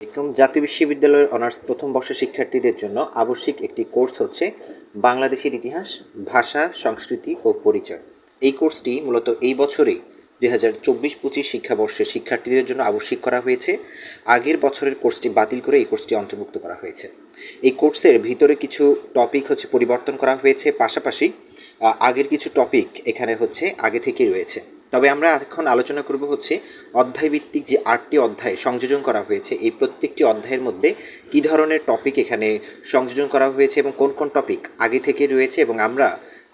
একদম জাতীয় বিশ্ববিদ্যালয়ের অনার্স প্রথম বর্ষের শিক্ষার্থীদের জন্য আবশ্যিক একটি কোর্স হচ্ছে বাংলাদেশের ইতিহাস, ভাষা, সংস্কৃতি ও পরিচয়। এই কোর্সটি মূলত এই বছরেই দুই হাজার চব্বিশ পঁচিশ শিক্ষাবর্ষের শিক্ষার্থীদের জন্য আবশ্যিক করা হয়েছে। আগের বছরের কোর্সটি বাতিল করে এই কোর্সটি অন্তর্ভুক্ত করা হয়েছে। এই কোর্সের ভিতরে কিছু টপিক হচ্ছে পরিবর্তন করা হয়েছে। পাশাপাশি আগের কিছু টপিক এখানে হচ্ছে আগে থেকেই রয়েছে। তবে আমরা এখন আলোচনা করব হচ্ছে অধ্যায়ভিত্তিক যে আটটি অধ্যায় সংযোজন করা হয়েছে, এই প্রত্যেকটি অধ্যায়ের মধ্যে কী ধরনের টপিক এখানে সংযোজন করা হয়েছে এবং কোন কোন টপিক আগে থেকে রয়েছে এবং আমরা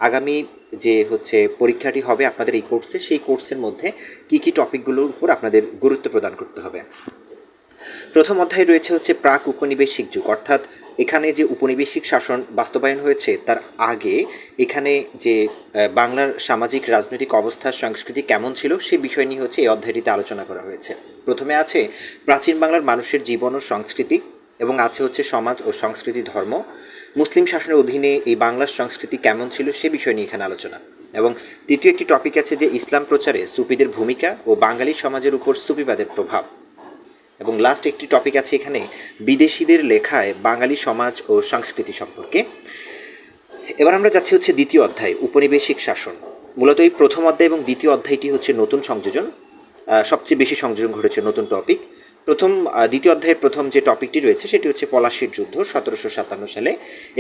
আগামী যে হচ্ছে পরীক্ষাটি হবে আপনাদের এই কোর্সে সেই কোর্সের মধ্যে কী কী টপিকগুলোর উপর আপনাদের গুরুত্ব প্রদান করতে হবে। প্রথম অধ্যায় রয়েছে হচ্ছে প্রাক উপনিবেশিক যুগ, অর্থাৎ এখানে যে উপনিবেশিক শাসন বাস্তবায়ন হয়েছে, তার আগে এখানে যে বাংলার সামাজিক, রাজনৈতিক অবস্থা, সংস্কৃতি কেমন ছিল, সে বিষয় নিয়ে হচ্ছে এই অধ্যায়টিতে আলোচনা করা হয়েছে। প্রথমে আছে প্রাচীন বাংলার মানুষের জীবন ও সংস্কৃতি এবং আছে হচ্ছে সমাজ ও সংস্কৃতি ধর্ম। মুসলিম শাসনের অধীনে এই বাংলার সংস্কৃতি কেমন ছিল, সে বিষয় নিয়ে এখানে আলোচনা। এবং তৃতীয় একটি টপিক আছে যে, ইসলাম প্রচারে সুফিদের ভূমিকা ও বাঙালি সমাজের উপর সুফিবাদের প্রভাব। এবং লাস্ট একটি টপিক আছে এখানে, বিদেশিদের লেখায় বাঙালি সমাজ ও সংস্কৃতি সম্পর্কে। এবার আমরা যাচ্ছি হচ্ছে দ্বিতীয় অধ্যায়, উপনিবেশিক শাসন। মূলত এই প্রথম অধ্যায় এবং দ্বিতীয় অধ্যায়টি হচ্ছে নতুন সংযোজন। সবচেয়ে বেশি সংযোজন ঘটেছে নতুন টপিক প্রথম দ্বিতীয় অধ্যায়ের প্রথম যে টপিকটি রয়েছে, সেটি হচ্ছে পলাশির যুদ্ধ সতেরোশো সাতান্ন সালে।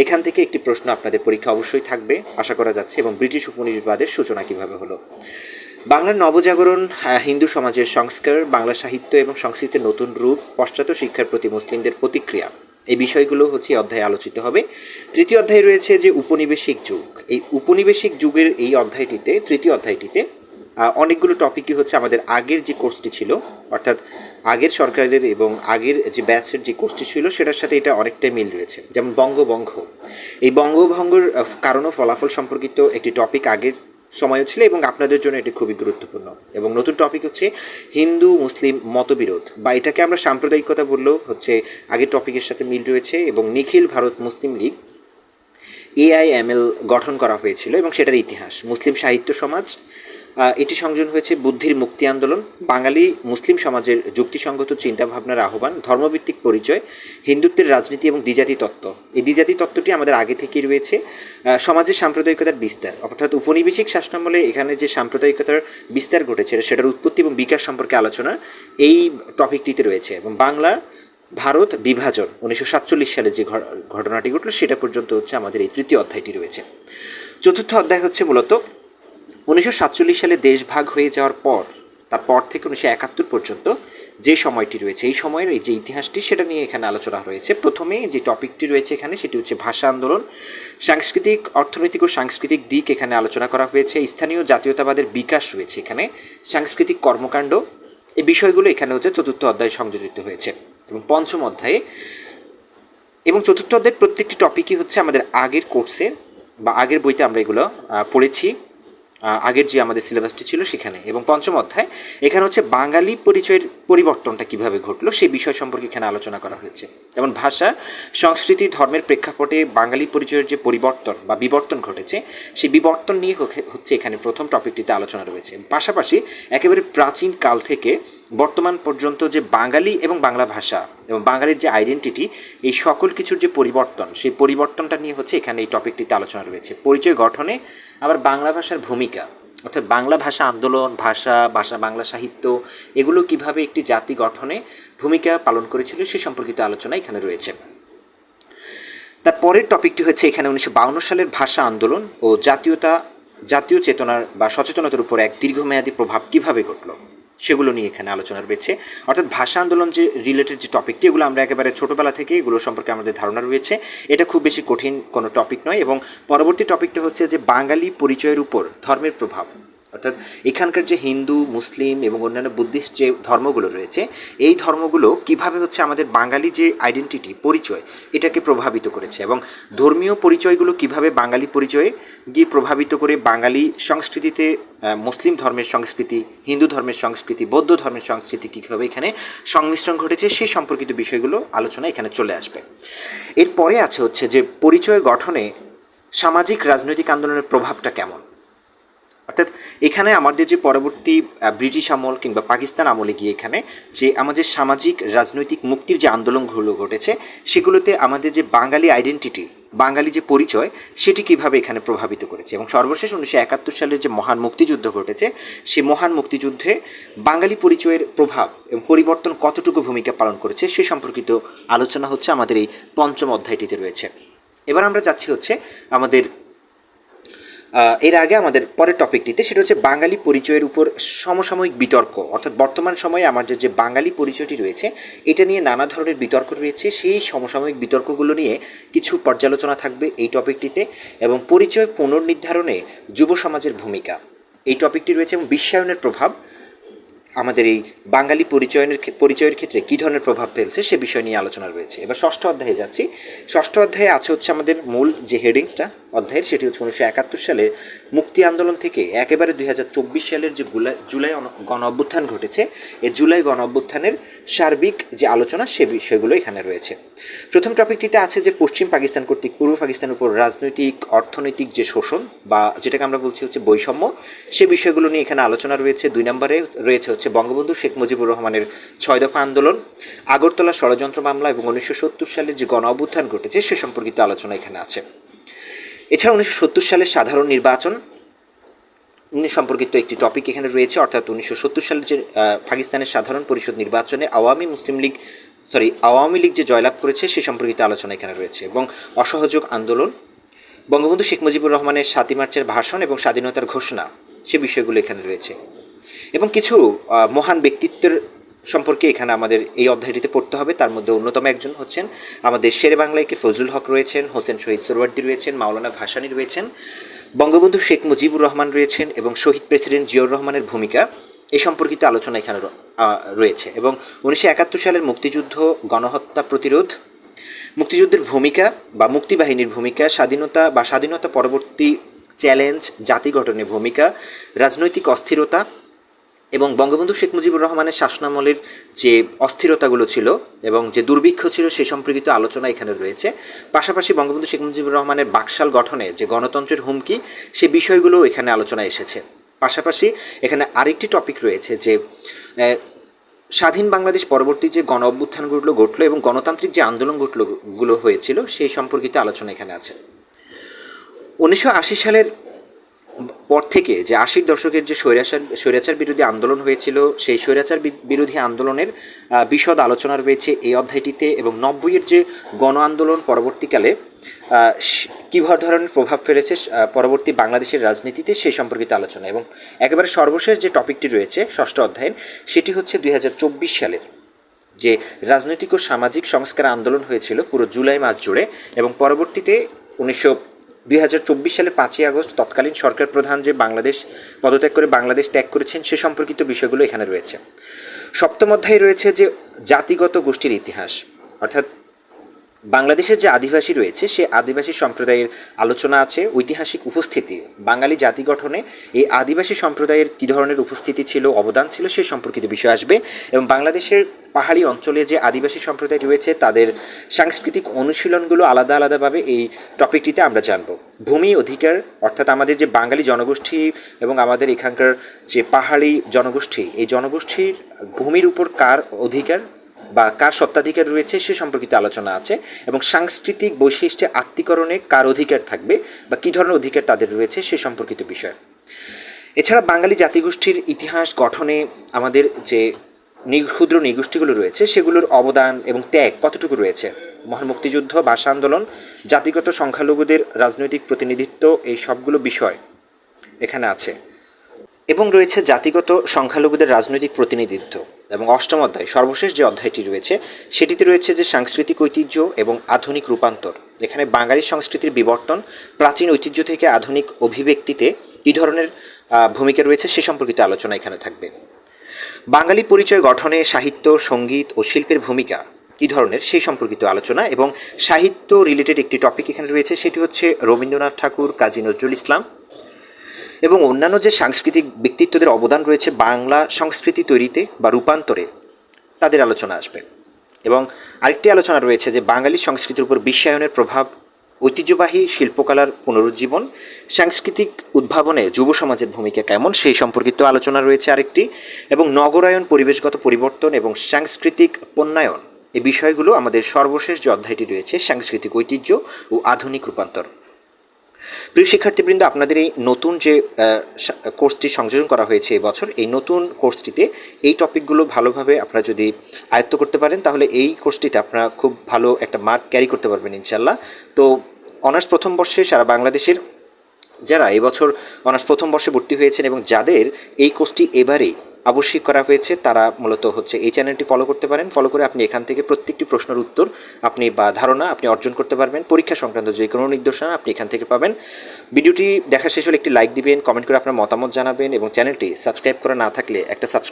এখান থেকে একটি প্রশ্ন আপনাদের পরীক্ষা অবশ্যই থাকবে। আশা করা যাচ্ছে এবং ব্রিটিশ উপনিবেশবাদের সূচনা কীভাবে হলো? বাংলার নবজাগরণ হিন্দু সমাজের সংস্কার, বাংলা সাহিত্য এবং সংস্কৃতির নতুন রূপ, পশ্চাৎ শিক্ষার প্রতি মুসলিমদের প্রতিক্রিয়া। এই বিষয়গুলো হচ্ছে অধ্যায়ে আলোচিত হবে। তৃতীয় অধ্যায় রয়েছে যে উপনিবেশিক যুগ। এই উপনিবেশিক যুগের এই অধ্যায়টিতে, তৃতীয় অধ্যায়টিতে অনেকগুলো টপিকই হচ্ছে আমাদের আগের যে কোর্সটি ছিল, অর্থাৎ আগের সরকারের এবং আগের যে ব্যাচের যে কোর্সটি ছিল, সেটার সাথে এটা অনেকটাই মিল রয়েছে। যেমন বঙ্গভঙ্গ। এই বঙ্গভঙ্গর কারণ ও ফলাফল সম্পর্কিত একটি টপিক আগের সময়ও ছিল এবং আপনাদের জন্য এটি খুবই গুরুত্বপূর্ণ। এবং নতুন টপিক হচ্ছে হিন্দু, মুসলিম মতবিরোধ। বা এটাকে আমরা সাম্প্রদায়িকতা বললেও হচ্ছে আগের টপিকের সাথে মিল রয়েছে এবং নিখিল ভারত মুসলিম লীগ এআইএমএল গঠন করা হয়েছিল এবং সেটার ইতিহাস। মুসলিম সাহিত্য সমাজ এটি সংযোজন হয়েছে বুদ্ধির মুক্তি আন্দোলন, বাঙালি মুসলিম সমাজের যুক্তিসঙ্গত চিন্তাভাবনার আহ্বান, ধর্মভিত্তিক পরিচয়, হিন্দুত্বের রাজনীতি এবং দ্বিজাতি তত্ত্ব। এই দ্বিজাতি তত্ত্বটি আমাদের আগে থেকেই রয়েছে সমাজের সাম্প্রদায়িকতার বিস্তার। অর্থাৎ উপনিবেশিক শাসনামলে এখানে যে সাম্প্রদায়িকতার বিস্তার ঘটেছে সেটার উৎপত্তি এবং বিকাশ সম্পর্কে আলোচনা এই টপিকটিতে রয়েছে এবং বাংলা, ভারত বিভাজন, উনিশশো সাতচল্লিশ সালে যে ঘটনাটি ঘটলো, সেটা পর্যন্ত হচ্ছে আমাদের এই তৃতীয় অধ্যায়টি রয়েছে। চতুর্থ অধ্যায় হচ্ছে মূলত উনিশশো সাতচল্লিশ সালে দেশ ভাগ হয়ে যাওয়ার পর, তারপর থেকে উনিশশো একাত্তর পর্যন্ত যে সময়টি রয়েছে, এই সময়ের এই যে ইতিহাসটি, সেটা নিয়ে এখানে আলোচনা রয়েছে প্রথমে যে টপিকটি রয়েছে এখানে, সেটি হচ্ছে ভাষা আন্দোলন। সাংস্কৃতিক, অর্থনৈতিক ও সাংস্কৃতিক দিক এখানে আলোচনা করা হয়েছে। স্থানীয় জাতীয়তাবাদের বিকাশ রয়েছে এখানে। সাংস্কৃতিক কর্মকাণ্ড, এই বিষয়গুলো এখানে হচ্ছে চতুর্থ অধ্যায়ে সংযোজিত হয়েছে। এবং পঞ্চম অধ্যায়ে, এবং চতুর্থ অধ্যায়ের প্রত্যেকটি টপিকই হচ্ছে আমাদের আগের কোর্সের বা আগের বইতে আমরা এগুলো পড়েছি। আগের যে আমাদের সিলেবাসটি ছিল সেখানে। এবং পঞ্চম অধ্যায়, এখানে হচ্ছে বাঙালি পরিচয়ের পরিবর্তনটা কীভাবে ঘটলো সেই বিষয় সম্পর্কে এখানে আলোচনা করা হয়েছে। যেমন ভাষা, সংস্কৃতি, ধর্মের প্রেক্ষাপটে বাঙালি পরিচয়ের যে পরিবর্তন বা বিবর্তন ঘটেছে, সেই বিবর্তন নিয়ে হচ্ছে এখানে প্রথম টপিকটিতে আলোচনা রয়েছে। পাশাপাশি একেবারে প্রাচীন কাল থেকে বর্তমান পর্যন্ত যে বাঙালি এবং বাংলা ভাষা এবং বাঙালির যে আইডেন্টিটি এই সকল কিছুর যে পরিবর্তন, সেই পরিবর্তনটা নিয়ে হচ্ছে এখানে এই টপিকটিতে আলোচনা রয়েছে। পরিচয় গঠনে আবার বাংলা ভাষার ভূমিকা, অর্থাৎ বাংলা ভাষা আন্দোলন, ভাষা ভাষা, বাংলা সাহিত্য, এগুলো কীভাবে একটি জাতি গঠনে ভূমিকা পালন করেছিল সে সম্পর্কিত আলোচনা এখানে রয়েছে। তার পরের টপিকটি হচ্ছে এখানে উনিশশো সালের ভাষা আন্দোলন ও জাতীয়তা, জাতীয় চেতনার বা সচেতনতার উপর এক দীর্ঘমেয়াদী প্রভাব কীভাবে ঘটলো। সেগুলো নিয়ে এখানে আলোচনা রয়েছে অর্থাৎ ভাষা আন্দোলন যে রিলেটেড যে টপিকটি এগুলো আমরা একেবারে ছোটোবেলা থেকে এগুলো সম্পর্কে আমাদের ধারণা রয়েছে। এটা খুব বেশি কঠিন কোনো টপিক নয় এবং পরবর্তী টপিকটা হচ্ছে যে বাঙালি পরিচয়ের উপর ধর্মের প্রভাব। অর্থাৎ এখানকার যে হিন্দু, মুসলিম এবং অন্যান্য বুদ্ধিস্ট যে ধর্মগুলো রয়েছে, এই ধর্মগুলো কীভাবে হচ্ছে আমাদের বাঙালি যে আইডেন্টিটি পরিচয়, এটাকে প্রভাবিত করেছে এবং ধর্মীয় পরিচয়গুলো কীভাবে বাঙালি পরিচয়ে গিয়ে প্রভাবিত করে বাঙালি সংস্কৃতিতে মুসলিম ধর্মের সংস্কৃতি, হিন্দু ধর্মের সংস্কৃতি, বৌদ্ধ ধর্মের সংস্কৃতি কীভাবে এখানে সংমিশ্রণ ঘটেছে সেই সম্পর্কিত বিষয়গুলো আলোচনা এখানে চলে আসবে। এরপরে আছে হচ্ছে যে পরিচয় গঠনে সামাজিক রাজনৈতিক আন্দোলনের প্রভাবটা কেমন? অর্থাৎ এখানে আমাদের যে পরবর্তী ব্রিটিশ আমল কিংবা পাকিস্তান আমলে গিয়ে এখানে যে আমাদের সামাজিক, রাজনৈতিক মুক্তির যে আন্দোলনগুলো ঘটেছে, সেগুলোতে আমাদের যে বাঙালি আইডেন্টিটি বাঙালি যে পরিচয়, সেটি কীভাবে এখানে প্রভাবিত করেছে? এবং সর্বশেষ উনিশশো একাত্তর সালের যে মহান মুক্তিযুদ্ধ ঘটেছে, সে মহান মুক্তিযুদ্ধে বাঙালি পরিচয়ের প্রভাব এবং পরিবর্তন কতটুকু ভূমিকা পালন করেছে, সে সম্পর্কিত আলোচনা হচ্ছে আমাদের এই পঞ্চম অধ্যায়টিতে রয়েছে। এবার আমরা যাচ্ছি হচ্ছে আমাদের এর আগে আমাদের পরের টপিকটিতে সেটা হচ্ছে বাঙালি পরিচয়ের উপর সমসাময়িক বিতর্ক। অর্থাৎ বর্তমান সময়ে আমাদের যে বাঙালি পরিচয়টি রয়েছে, এটা নিয়ে নানা ধরনের বিতর্ক রয়েছে। সেই সমসাময়িক বিতর্কগুলো নিয়ে কিছু পর্যালোচনা থাকবে এই টপিকটিতে এবং পরিচয় পুনর্নির্ধারণে যুব সমাজের ভূমিকা। এই টপিকটি রয়েছে এবং বিশ্বায়নের প্রভাব। আমাদের এই বাঙালি পরিচয়ের পরিচয়ের ক্ষেত্রে কী ধরনের প্রভাব ফেলছে সে বিষয় নিয়ে আলোচনা রয়েছে। এবার ষষ্ঠ অধ্যায়ে যাচ্ছি। ষষ্ঠ অধ্যায়ে আছে হচ্ছে আমাদের মূল যে হেডিংসটা অধ্যায়ের, সেটি হচ্ছে উনিশশো একাত্তর সালের মুক্তি আন্দোলন থেকে একেবারে দুই হাজার চব্বিশ সালের যে জুলাই গণ অভ্যুত্থান ঘটেছে এই জুলাই গণ অভ্যুত্থানের সার্বিক যে আলোচনা, সে বিষয়গুলো এখানে রয়েছে। প্রথম টপিকটিতে আছে যে পশ্চিম পাকিস্তান কর্তৃক পূর্ব পাকিস্তানের উপর রাজনৈতিক, অর্থনৈতিক যে শোষণ বা যেটাকে আমরা বলছি হচ্ছে বৈষম্য, সে বিষয়গুলো নিয়ে এখানে আলোচনা রয়েছে। দুই নম্বরে রয়েছে হচ্ছে বঙ্গবন্ধু শেখ মুজিবুর রহমানের ছয় দফা আন্দোলন, আগরতলা ষড়যন্ত্র মামলা এবং উনিশশো সত্তর সালের যে গণ অভ্যুত্থান ঘটেছে, সে সম্পর্কিত আলোচনা এখানে আছে। এছাড়া উনিশশো সত্তর সালের সাধারণ নির্বাচন সম্পর্কিত একটি টপিক এখানে রয়েছে, অর্থাৎ উনিশশো সত্তর সালের যে পাকিস্তানের সাধারণ পরিষদ নির্বাচনে আওয়ামী মুসলিম লীগ সরি আওয়ামী লীগ যে জয়লাভ করেছে সে সম্পর্কিত আলোচনা এখানে রয়েছে এবং অসহযোগ আন্দোলন, বঙ্গবন্ধু শেখ মুজিবুর রহমানের সাতই মার্চের ভাষণ এবং স্বাধীনতার ঘোষণা সে বিষয়গুলো এখানে রয়েছে এবং কিছু মহান ব্যক্তিত্বের সম্পর্কে এখানে আমাদের এই অধ্যায়টিতে পড়তে হবে। তার মধ্যে অন্যতম একজন হচ্ছেন আমাদের শেরে বাংলাইকে ফজলুল হক রয়েছেন, হোসেন শহীদ সোরওয়ার্দী রয়েছেন, মাওলানা ভাসানি রয়েছেন, বঙ্গবন্ধু শেখ মুজিবুর রহমান রয়েছেন এবং শহীদ প্রেসিডেন্ট জিয়র রহমানের ভূমিকা এ সম্পর্কিত আলোচনা এখানে রয়েছে এবং উনিশশো একাত্তর সালের মুক্তিযুদ্ধ, গণহত্যা প্রতিরোধ, মুক্তিযুদ্ধের ভূমিকা বা মুক্তিবাহিনীর ভূমিকা, স্বাধীনতা বা স্বাধীনতা পরবর্তী চ্যালেঞ্জ, জাতি গঠনের ভূমিকা, রাজনৈতিক অস্থিরতা এবং বঙ্গবন্ধু শেখ মুজিবুর রহমানের শাসনামলের যে অস্থিরতাগুলো ছিল এবং যে দুর্ভিক্ষ ছিল সে সম্পর্কিত আলোচনা এখানে রয়েছে। পাশাপাশি বঙ্গবন্ধু শেখ মুজিবুর রহমানের বাকশাল গঠনে যে গণতন্ত্রের হুমকি, সে বিষয়গুলো এখানে আলোচনায় এসেছে। পাশাপাশি এখানে আরেকটি টপিক রয়েছে যে স্বাধীন বাংলাদেশ পরবর্তী যে গণ অভ্যুত্থানগুলো ঘটলো এবং গণতান্ত্রিক যে আন্দোলন ঘটলো গুলো হয়েছিল, সেই সম্পর্কিত আলোচনা এখানে আছে। উনিশশো আশি সালের পর থেকে যে আশির দশকের যে স্বৈরাচার স্বৈরাচার বিরোধী আন্দোলন হয়েছিল, সেই স্বৈরাচার বিরোধী আন্দোলনের বিশদ আলোচনা রয়েছে এই অধ্যায়টিতে এবং নব্বইয়ের যে গণ আন্দোলন পরবর্তীকালে কী ধরনের প্রভাব ফেলেছে পরবর্তী বাংলাদেশের রাজনীতিতে সেই সম্পর্কিত আলোচনা এবং একেবারে সর্বশেষ যে টপিকটি রয়েছে, ষষ্ঠ অধ্যায়ের, সেটি হচ্ছে দু হাজার চব্বিশ সালের যে রাজনৈতিক ও সামাজিক সংস্কার আন্দোলন হয়েছিল পুরো জুলাই মাস জুড়ে এবং পরবর্তীতে উনিশশো দুই হাজার চব্বিশ সালের পাঁচই আগস্ট তৎকালীন সরকার প্রধান যে বাংলাদেশ পদত্যাগ করে বাংলাদেশ ত্যাগ করেছেন, সে সম্পর্কিত বিষয়গুলো এখানে রয়েছে। সপ্তম অধ্যায়ে রয়েছে যে জাতিগত গোষ্ঠীর ইতিহাস, অর্থাৎ বাংলাদেশের যে আদিবাসী রয়েছে, সে আদিবাসী সম্প্রদায়ের আলোচনা আছে, ঐতিহাসিক উপস্থিতি। বাঙালি জাতি গঠনে এই আদিবাসী সম্প্রদায়ের কী ধরনের উপস্থিতি ছিল, অবদান ছিল, সে সম্পর্কিত বিষয় আসবে। এবং বাংলাদেশের পাহাড়ি অঞ্চলে যে আদিবাসী সম্প্রদায় রয়েছে, তাদের সাংস্কৃতিক অনুশীলনগুলো আলাদা আলাদাভাবে এই টপিকটিতে আমরা জানব। ভূমি অধিকার, অর্থাৎ আমাদের যে বাঙালি জনগোষ্ঠী এবং আমাদের এখানকার যে পাহাড়ি জনগোষ্ঠী, এই জনগোষ্ঠীর ভূমির উপর কার অধিকার বা কার সত্ত্বাধিকার রয়েছে সে সম্পর্কিত আলোচনা আছে এবং সাংস্কৃতিক বৈশিষ্ট্যে আত্মীকরণে কার অধিকার থাকবে বা কী ধরনের অধিকার তাদের রয়েছে সে সম্পর্কিত বিষয়। এছাড়া বাঙালি জাতিগোষ্ঠীর ইতিহাস গঠনে আমাদের যে ক্ষুদ্র নিগোষ্ঠীগুলো রয়েছে সেগুলোর অবদান এবং ত্যাগ কতটুকু রয়েছে? মহান মুক্তিযুদ্ধ ভাষা আন্দোলন, জাতিগত সংখ্যালঘুদের রাজনৈতিক প্রতিনিধিত্ব, এই সবগুলো বিষয় এখানে আছে। এবং রয়েছে জাতিগত সংখ্যালঘুদের রাজনৈতিক প্রতিনিধিত্ব এবং অষ্টম অধ্যায়, সর্বশেষ যে অধ্যায়টি রয়েছে, সেটিতে রয়েছে যে সাংস্কৃতিক ঐতিহ্য এবং আধুনিক রূপান্তর। এখানে বাঙালি সংস্কৃতির বিবর্তন, প্রাচীন ঐতিহ্য থেকে আধুনিক অভিব্যক্তিতে কী ধরনের ভূমিকা রয়েছে সে সম্পর্কিত আলোচনা এখানে থাকবে। বাঙালি পরিচয় গঠনে সাহিত্য, সংগীত ও শিল্পের ভূমিকা কী ধরনের সেই সম্পর্কিত আলোচনা এবং সাহিত্য রিলেটেড একটি টপিক এখানে রয়েছে, সেটি হচ্ছে রবীন্দ্রনাথ ঠাকুর, কাজী নজরুল ইসলাম এবং অন্যান্য যে সাংস্কৃতিক ব্যক্তিত্বদের অবদান রয়েছে বাংলা সংস্কৃতি তৈরিতে বা রূপান্তরে, তাদের আলোচনা আসবে। এবং আরেকটি আলোচনা রয়েছে যে বাঙালি সংস্কৃতির উপর বিশ্বায়নের প্রভাব, ঐতিহ্যবাহী শিল্পকলার পুনরুজ্জীবন, সাংস্কৃতিক উদ্ভাবনে যুব সমাজের ভূমিকা কেমন সেই সম্পর্কিত আলোচনা রয়েছে আরেকটি, এবং নগরায়ন, পরিবেশগত পরিবর্তন এবং সাংস্কৃতিক পণ্যায়ন এই বিষয়গুলো আমাদের সর্বশেষ যে অধ্যায়টি রয়েছে, সাংস্কৃতিক ঐতিহ্য ও আধুনিক রূপান্তর। প্রিয় শিক্ষার্থীবৃন্দ, আপনাদের এই নতুন যে কোর্সটি সংযোজন করা হয়েছে এই বছর, এই নতুন কোর্সটিতে এই টপিকগুলো ভালোভাবে আপনারা যদি আয়ত্ত করতে পারেন, তাহলে এই কোর্সটিতে আপনারা খুব ভালো একটা মার্ক ক্যারি করতে পারবেন ইনশাল্লাহ তো, অনার্স প্রথম বর্ষে সারা বাংলাদেশের যারা এবছর অনার্স প্রথম বর্ষে ভর্তি হয়েছেন এবং যাদের এই কোর্সটি এবারেই আবশ্যিক করা হয়েছে, তারা মূলত হচ্ছে এই চ্যানেলটি ফলো করতে পারেন। ফলো করে আপনি এখান থেকে প্রত্যেকটি প্রশ্নের উত্তর আপনি বা ধারণা আপনি অর্জন করতে পারবেন। পরীক্ষা সংক্রান্ত যে কোনো নির্দেশনা আপনি এখান থেকে পাবেন। ভিডিওটি দেখা শেষ হলে একটি লাইক দিবেন কমেন্ট করে আপনার মতামত জানাবেন এবং চ্যানেলটি সাবস্ক্রাইব করা না থাকলে একটা সাবস্ক্রাইব